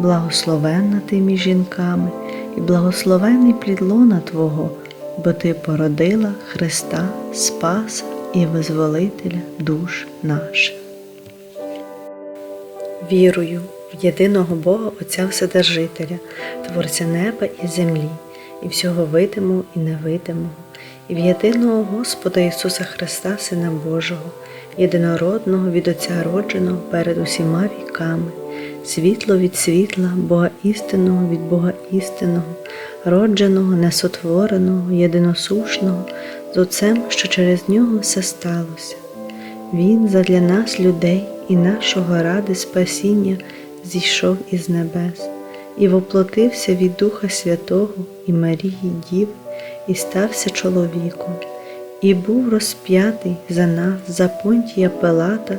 благословенна ти між жінками, і благословенний плід лона Твого, бо Ти породила Христа, Спаса і Визволителя душ наших. Вірую в єдиного Бога Отця Вседержителя, Творця неба і землі, і всього видимого і невидимого, і в єдиного Господа Ісуса Христа, Сина Божого, єдинородного від Отця родженого перед усіма віками, світло від світла, Бога істинного від Бога істинного, родженого, несотвореного, єдиносушного, з Отцем, що через нього все сталося. Він задля нас, людей і нашого ради спасіння зійшов із небес і воплотився від Духа Святого і Марії Дів, і стався чоловіком, і був розп'ятий за нас, за понтія Пилата,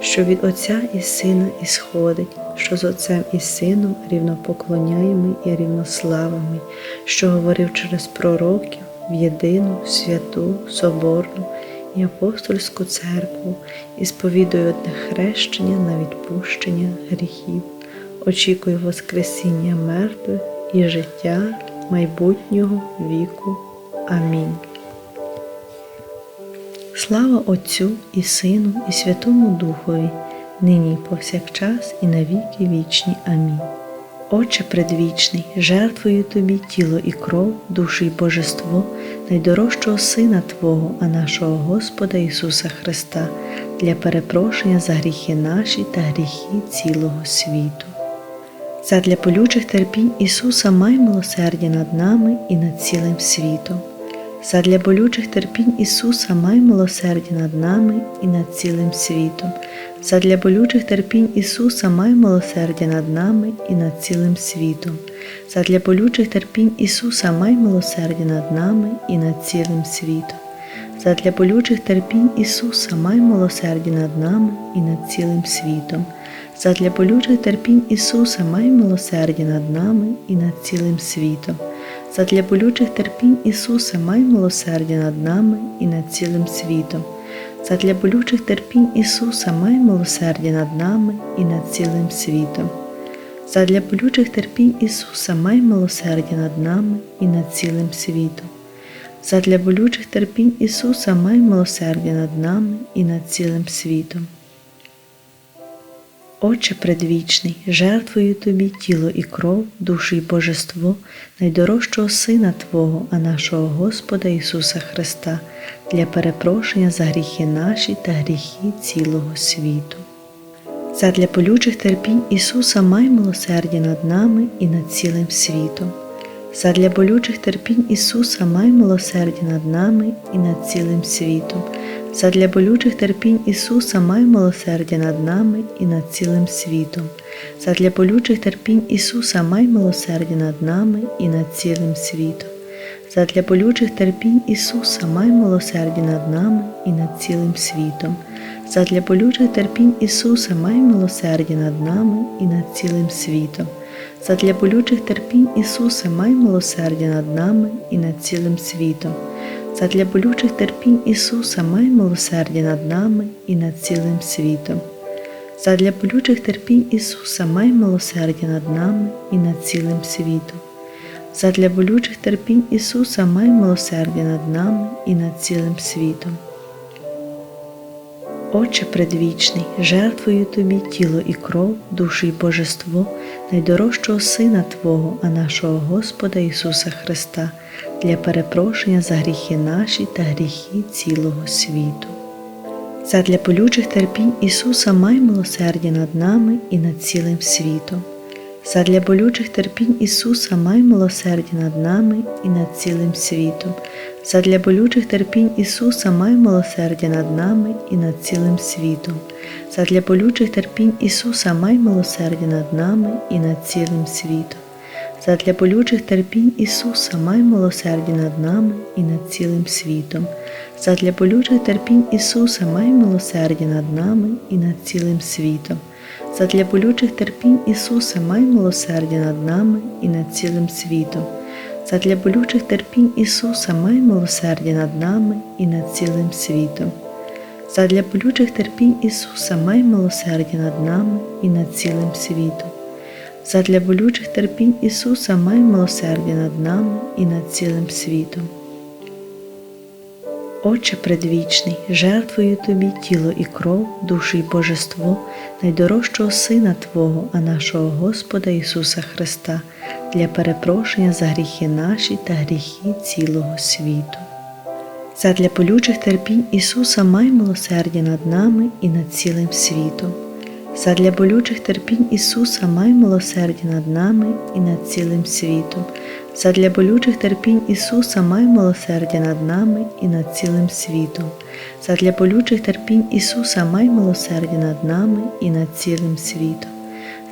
що від Отця і Сина ісходить, що з Отцем і Сином рівнопоклоняємий і рівнославимий, що говорив через пророків в єдину, святу, соборну і апостольську церкву і сповідую одне хрещення на відпущення гріхів, очікую Воскресіння мертвих і життя майбутнього віку. Амінь. Слава Отцю і Сину, і Святому Духові, нині і повсякчас, і на віки вічні. Амінь. Отче предвічний, жертвую Тобі тіло і кров, душу і божество, найдорожчого Сина Твого, а нашого Господа Ісуса Христа, для перепрошення за гріхи наші та гріхи цілого світу. Задля полючих терпінь Ісуса май милосердя над нами і над цілим світом. Задля болючих терпінь Ісуса май милосердя над нами і над цілим світом. Задля болючих терпінь Ісуса май милосердя над нами і над цілим світом. Задля болючих терпінь Ісуса май милосердя над нами і над цілим світом. Задля болючих терпінь Ісуса май милосердя над нами і над цілим світом. Задля болючих терпінь Ісуса май милосердя над нами і над цілим світом. Задля болючих терпінь Ісуса май милосердя над нами і над цілим світом. Задля болючих терпінь Ісуса май милосердя над нами і над цілим світом. Задля болючих терпінь Ісуса май милосердя над нами і над цілим світом. Задля болючих терпінь Ісуса май милосердя над нами і над цілим світом. Отче предвічний, жертвую Тобі тіло і кров, душу і божество, найдорожчого Сина Твого, а нашого Господа Ісуса Христа, для перепрошення за гріхи наші та гріхи цілого світу. Задля полючих терпінь Ісуса май милосердя над нами і над цілим світом. Задля болючих терпінь Ісуса май милосердя над нами і над цілим світом. Задля болючих терпінь Ісуса май милосердя над нами і над цілим світом. Задля болючих терпінь Ісуса май милосердя над нами і над цілим світом. Задля болючих терпінь Ісуса май милосердя над нами і над цілим світом. Задля болючих терпінь Ісуса май милосердя над нами і над цілим світом. Задля болючих терпінь Ісуса май милосердя над нами і над цілим світом. Задля болючих терпінь Ісуса май милосердя над нами і над цілим світом. Задля болючих терпінь Ісуса май милосердя над нами і над цілим світом. Задля болючих терпінь Ісуса май милосердя над нами і над цілим світом. Отче предвічний, жертвую Тобі тіло і кров, душу і божество, найдорожчого Сина Твого, а нашого Господа Ісуса Христа, для перепрошення за гріхи наші та гріхи цілого світу. Задля болючих терпінь Ісуса май милосердя над нами і над цілим світом. Задля болючих терпінь Ісуса май милосердя над нами і над цілим світом. Задля болючих терпінь Ісуса май милосердя над нами і над цілим світом. Задля болючих терпінь Ісуса май милосердя над нами і над цілим світом. Задля болючих терпінь Ісуса май милосердя над нами і над цілим світом. Задля болючих терпінь Ісуса май милосердя над нами і над цілим світом. Задля болючих терпінь Ісуса май милосердя над нами і над цілим світом. Задля болючих терпінь Ісуса май милосердя над нами і над цілим світом. Задля болючих терпінь Ісуса май милосердя над нами і над цілим світом. Задля болючих терпінь Ісуса май милосердя над нами і над цілим світом. Отче предвічний, жертвую Тобі тіло і кров, душу і божество найдорожчого Сина Твого, а нашого Господа Ісуса Христа, для перепрошення за гріхи наші та гріхи цілого світу. Задля полючих терпінь Ісуса май милосердя над нами і над цілим світом. Задля болючих терпінь Ісуса май милосердя над нами і над цілим світом. Задля болючих терпінь Ісуса май милосердя над нами і над цілим світом. Задля болючих терпінь Ісуса май милосердя над нами і над цілим світом.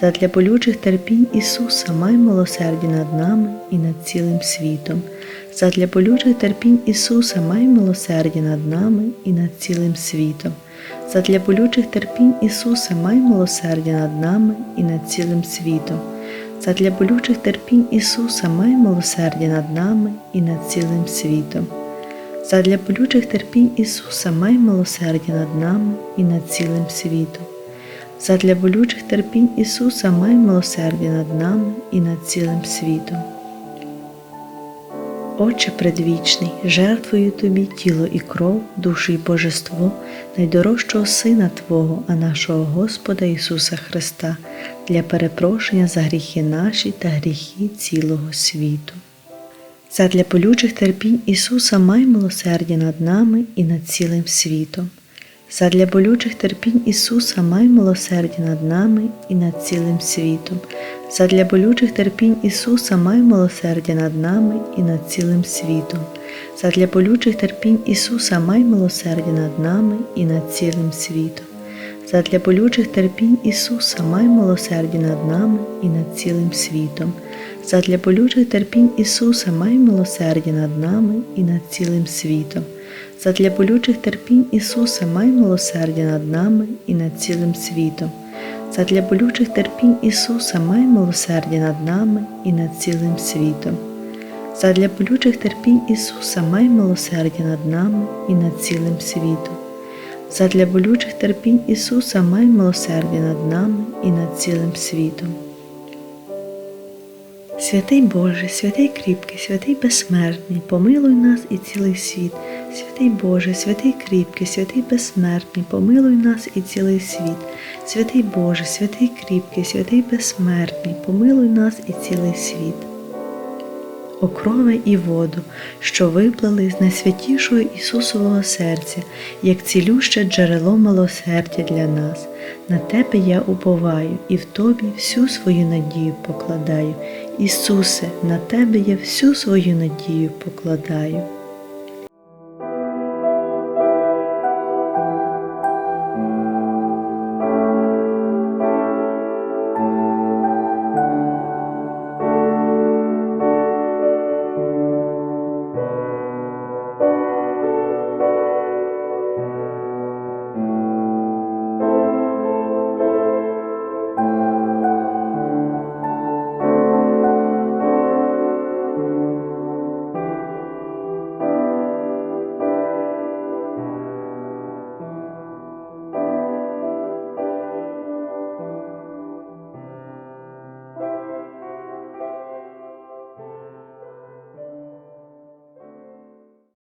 Задля болючих терпінь Ісуса май милосердя над нами і над цілим світом. Задля болючих терпінь Ісуса май милосердя над нами і над цілим світом. Задля болючих терпінь Ісуса май милосердя над нами і над цілим світом. Задля болючих терпінь Ісуса май милосердя над нами і над цілим світом. Задля болючих терпінь Ісуса май милосердя над нами і над цілим світом. Задля болючих терпінь Ісуса май милосердя над нами і над цілим світом. Отче предвічний, жертвую Тобі тіло і кров, душу і божество найдорожчого Сина Твого, а нашого Господа Ісуса Христа, для перепрошення за гріхи наші та гріхи цілого світу. Задля полючих терпінь Ісуса май милосердя над нами і над цілим світом. Задля болючих терпінь Ісуса май милосердя над нами і над цілим світом. Задля болючих терпінь Ісуса май милосердя над нами і над цілим світом. Задля болючих терпінь Ісуса май милосердя над нами і над цілим світом. Задля болючих терпінь Ісуса май милосердя над нами і над цілим світом. Задля болючих терпінь Ісуса май милосердя над нами і над цілим світом. Задля болючих терпінь Ісуса май милосердя над нами і над цілим світом. Задля болючих терпінь Ісуса май милосердя над нами і над цілим світом. Задля болючих терпінь Ісуса май милосердя над нами і над цілим світом. Задля болючих терпінь Ісуса май милосердя над нами і над цілим світом. Святий Боже, святий кріпкий, святий безсмертний, помилуй нас і цілий світ. Святий Боже, святий кріпкий, святий безсмертний, помилуй нас і цілий світ. Святий Боже, святий кріпкий, святий безсмертний, помилуй нас і цілий світ. Окрови і воду, що виплали з найсвятішого Ісусового серця, як цілюще джерело милосердя для нас. На Тебе я уповаю і в Тобі всю свою надію покладаю. Ісусе, на Тебе я всю свою надію покладаю.